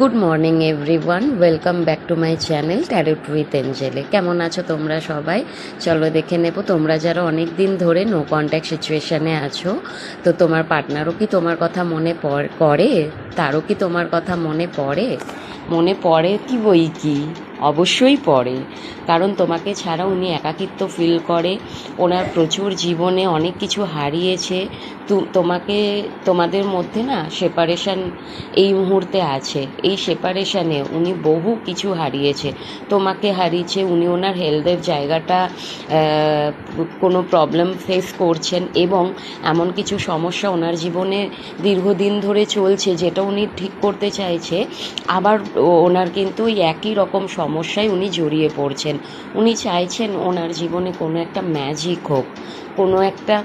Good morning everyone welcome back to my channel tarot with এঞ্জেলে কেমন আছো তোমরা সবাই? চলো দেখে নেব, তোমরা যারা অনেক দিন ধরে নো কন্ট্যাক্ট সিচুয়েশানে আছো, তো তোমার পার্টনারও কি তোমার কথা মনে করে? তারও কি তোমার কথা মনে পড়ে? মনে পড়ে কি বই কি? অবশ্যই পড়ে। কারণ তোমাকে ছাড়া উনি একাকিত্ব ফিল করে, ওনার প্রচুর জীবনে অনেক কিছু হারিয়েছে তোমাকে, তোমাদের মধ্যে না সেপারেশন এই মুহূর্তে আছে। এই সেপারেশনে উনি বহু কিছু হারিয়েছে। তোমাকে হারিয়েছে, উনি ওনার হেলথের জায়গাটা কোনো প্রবলেম ফেস করছেন এবং এমন কিছু সমস্যা ওনার জীবনে দীর্ঘদিন ধরে চলছে যেটা উনি ঠিক করতে চাইছে। আবার ওনার কিন্তু ওই একই রকম সমস্যায় উনি জড়িয়ে পড়ছেন। উনি চাইছেন ওনার জীবনে কোনো একটা ম্যাজিক হোক, কোনো একটা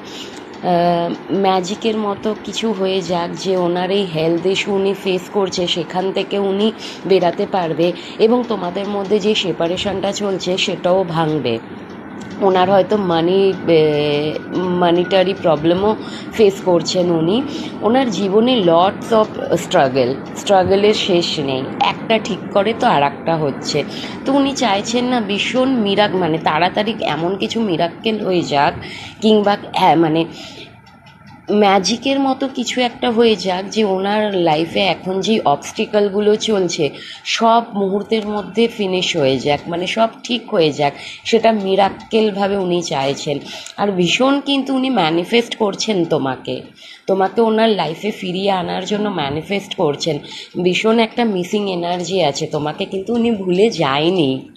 ম্যাজিকের মতো কিছু হয়ে যাক যে ওনার এই হেলথ ইস্যু উনি ফেস করছে, সেখান থেকে উনি বেরাতে পারবে এবং তোমাদের মধ্যে যে সেপারেশনটা চলছে, সেটাও ভাঙবে। ওনার হয়তো মানি মানিটারি প্রবলেমও ফেস করছেন উনি। ওনার জীবনে লটস অফ স্ট্রাগল স্ট্রাগলের শেষ নেই। একটা ঠিক করে তো আর একটা হচ্ছে। তো উনি চাইছেন না ভীষণ মিরাক মানে তাড়াতাড়ি এমন কিছু মিরাক্কেল হয়ে যাক, কিংবা হ্যাঁ মানে ম্যাজিকের মতো কিছু একটা হয়ে যাক যে ওনার লাইফে এখন যেই অবস্টিকালগুলো চলছে, সব মুহূর্তের মধ্যে ফিনিশ হয়ে যাক মানে সব ঠিক হয়ে যাক, সেটা মিরাক্কেলভাবে উনি চাইছেন। আর ভীষণ কিন্তু উনি ম্যানিফেস্ট করছেন তোমাকে। তোমাকে ওনার লাইফে ফিরিয়ে আনার জন্য ম্যানিফেস্ট করছেন। ভীষণ একটা মিসিং এনার্জি আছে, তোমাকে কিন্তু উনি ভুলে যায়নি।